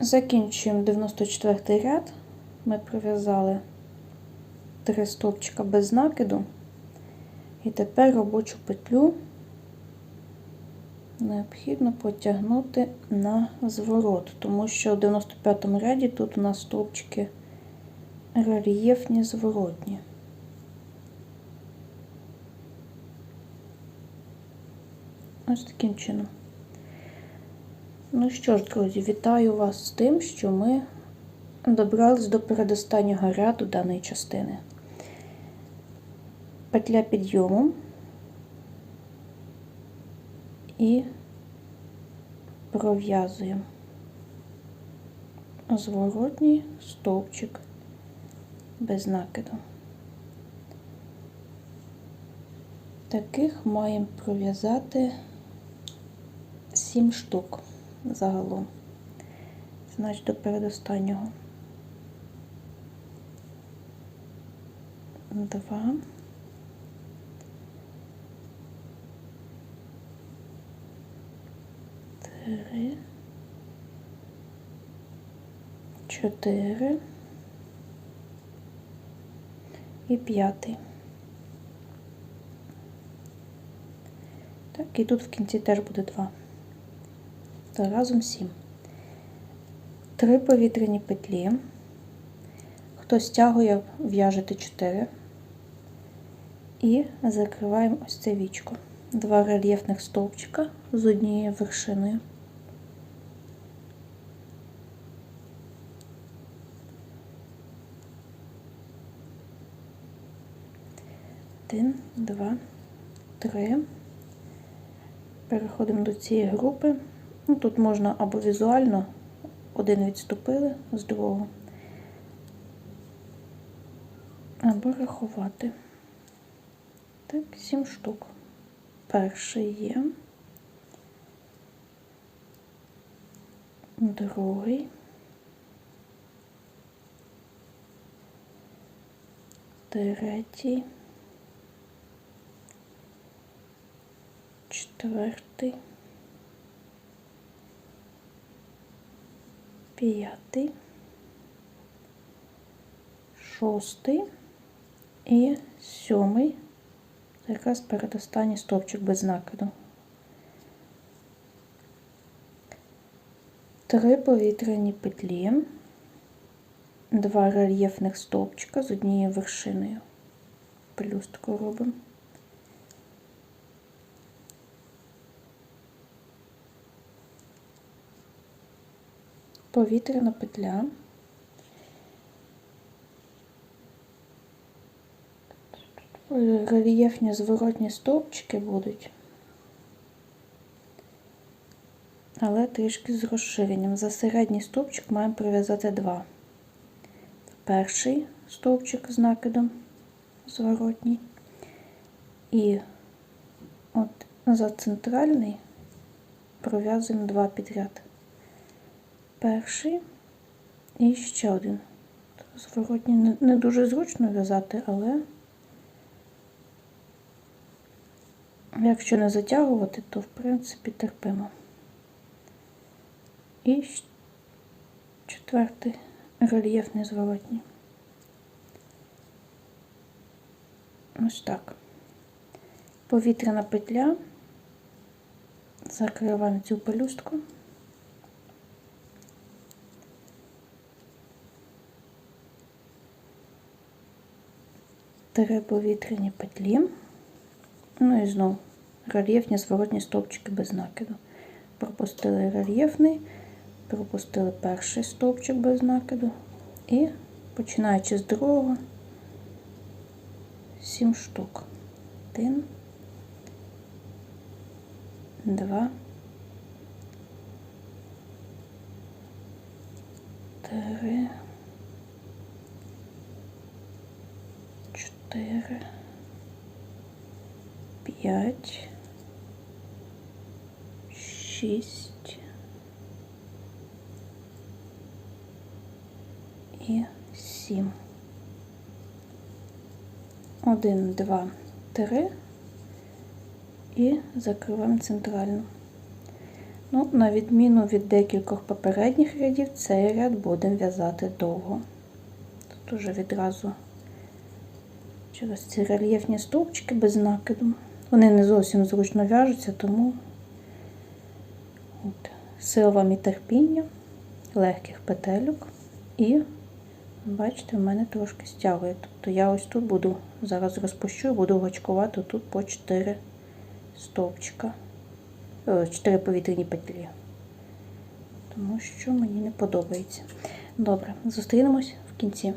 Закінчуємо 94 ряд. Ми пров'язали три стовпчика без накиду. І тепер робочу петлю необхідно потягнути на зворот, тому що в 95 ряді тут у нас стовпчики рельєфні зворотні. Ось таким чином. Ну що ж, друзі, вітаю вас з тим, що ми добрались до передостаннього ряду даної частини. Петля підйому і пров'язуємо зворотній стовпчик без накиду. Таких маємо пров'язати 7 штук загалом, значить до передостаннього. Два. Три. Чотири. І п'ятий. Так, і тут в кінці теж буде два. Разом сім. Три повітряні петлі. Хто стягує, в'яжете 4. І закриваємо ось це вічко. Два рельєфних стовпчика з однією вершиною. Один, два, три. Переходимо до цієї групи. Ну, Тут можна або візуально один відступили з другого, або рахувати. Так, сім штук. Перший є. Другий. Третій. Четвертий. П'ятий. Шостий і сьомий. Це якраз передостанній стовпчик без накиду. Три повітряні петлі, два рельєфних стовпчика з однією вершиною. Пелюстку робимо. Повітряна петля. Рельєфні зворотні стовпчики будуть, але трішки з розширенням. За середній стовпчик маємо прив'язати два. Перший стовпчик з накидом зворотній. І от за центральний пров'язуємо два підряд. Перший і ще один. Зворотній не, не дуже зручно в'язати, але якщо не затягувати, то в принципі терпимо. І четвертий рельєфний зворотній. Ось так. Повітряна петля. Закриваємо цю пелюстку. Три повітряні петлі. Ну і знову рельєфні зворотні стовпчики без накиду. Пропустили рельєфний, пропустили перший стовпчик без накиду. І починаючи з другого, сім штук. Один, два, три, чотири, п'ять, шість і сім. Один, два, три і закриваємо центральну. Ну, на відміну від декількох попередніх рядів, цей ряд будемо в'язати довго. Тут уже відразу через ці рельєфні стовпчики без накиду. Вони не зовсім зручно в'яжуться, тому от, сила вам і терпіння, легких петельок. І, бачите, в мене трошки стягує. Тобто я ось тут буду, зараз розпущу і буду гачкувати тут по 4 стовпчика. 4 повітряні петлі. Тому що мені не подобається. Добре, зустрінемось в кінці.